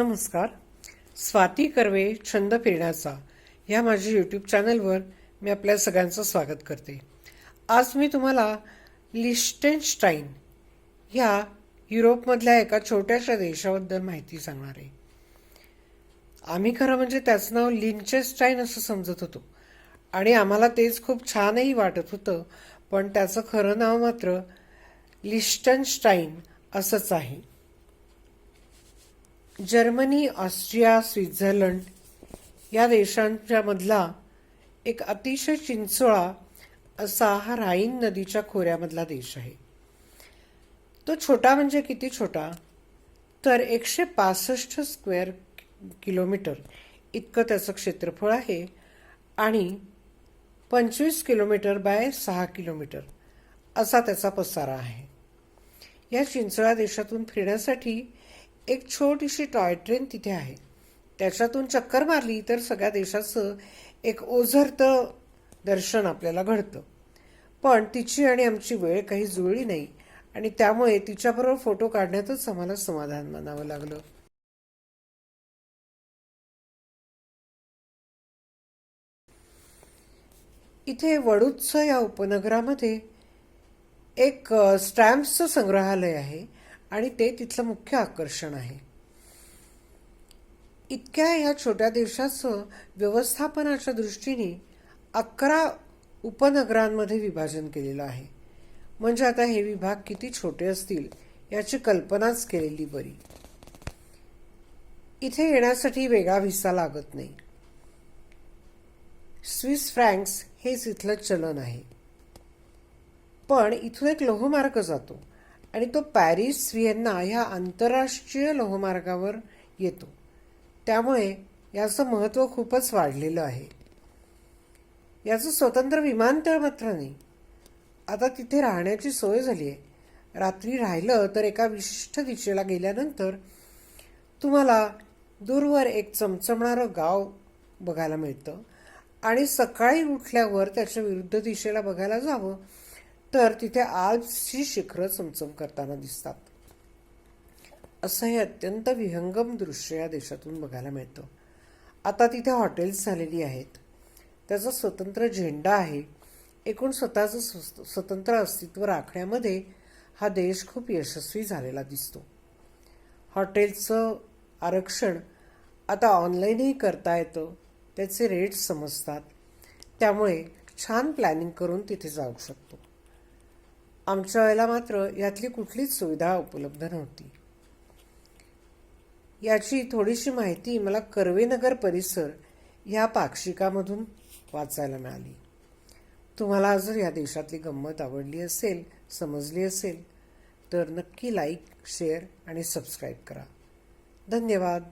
नमस्कार. स्वाती कर्वे छंद फिरण्याचा ह्या माझ्या यूट्यूब चॅनलवर मी आपल्या सगळ्यांचं स्वागत करते. आज मी तुम्हाला लिस्टेनस्टाईन ह्या युरोपमधल्या एका छोट्याशा देशाबद्दल माहिती सांगणार आहे. आम्ही खरं म्हणजे त्याचं नाव लिंचेस्टाईन असं समजत होतो. आणि आम्हाला तेच खूप छानही वाटत होतं पण त्याचं खरं नाव मात्र लिस्टनस्टाईन असंच आहे. जर्मनी ऑस्ट्रिया स्वित्झर्लंड या देशांच्या मधला एक अतिशय चिंचोळा असा हा राईन नदीच्या खोऱ्यामधला देश आहे. तो छोटा म्हणजे किती छोटा? तर एकशे पासष्ट स्क्वेअर किलोमीटर इतकं त्याचं क्षेत्रफळ आहे आणि पंचवीस किलोमीटर बाय सहा किलोमीटर असा त्याचा पसारा आहे. या चिंचोळा देशातून फिरण्यासाठी एक छोटीशी टॉय ट्रेन तिथे आहे. त्याच्यातून चक्कर मारली तर सगळ्या देशाचं एक ओझरतं दर्शन आपल्याला घडतं. पण तिची आणि आमची वेळ काही जुळली नाही आणि त्यामुळे तिच्याबरोबर फोटो काढण्यातच आम्हाला समाधान मानावं लागलं. इथे वडूच्च या उपनगरामध्ये एक स्टॅम्पचं स्टॅम्प्सचं संग्रहालय आहे. आणि ते तिथलं मुख्य आकर्षण आहे. इतक्या ह्या छोट्या देशाचं व्यवस्थापनाच्या दृष्टीने अकरा उपनगरांमध्ये विभाजन केलेलं आहे. म्हणजे आता हे विभाग किती छोटे असतील याची कल्पनाच केलेली बरी. इथे येण्यासाठी वेगळा व्हिसा लागत नाही. स्विस फ्रँक्स हेच इथलं चलन आहे. पण इथून एक लोहमार्ग जातो. आणि तो पॅरिस व्हिएन्ना ह्या आंतरराष्ट्रीय लोहमार्गावर येतो. त्यामुळे याचं महत्त्व खूपच वाढलेलं आहे. याचं स्वतंत्र विमानतळ मात्र नाही. आता तिथे राहण्याची सोय झाली आहे. रात्री राहिलं तर एका विशिष्ट दिशेला गेल्यानंतर तुम्हाला दूरवर एक चमचमणारं गाव बघायला मिळतं आणि सकाळी उठल्यावर त्याच्या विरुद्ध दिशेला बघायला जावं तर तिथे आजची शिखरं चमचम करताना दिसतात. असं हे अत्यंत विहंगम दृश्य या देशातून बघायला मिळतं. आता तिथे हॉटेल्स झालेली आहेत. त्याचा स्वतंत्र झेंडा आहे. एकूण स्वतःचं स्वतंत्र अस्तित्व राखण्यामध्ये हा देश खूप यशस्वी झालेला दिसतो. हॉटेलचं आरक्षण आता ऑनलाईनही करता येतं. त्याचे रेट्स समजतात. त्यामुळे छान प्लॅनिंग करून तिथे जाऊ शकतो. आमच्या वेळेला मात्र यातली कुठलीच सुविधा उपलब्ध नव्हती. याची थोडीशी माहिती मला कर्वेनगर परिसर ह्या पाक्षिकामधून वाचायला मिळाली. तुम्हाला जर या देशातली गंमत आवडली असेल समजली असेल तर नक्की लाईक शेअर आणि सबस्क्राईब करा. धन्यवाद.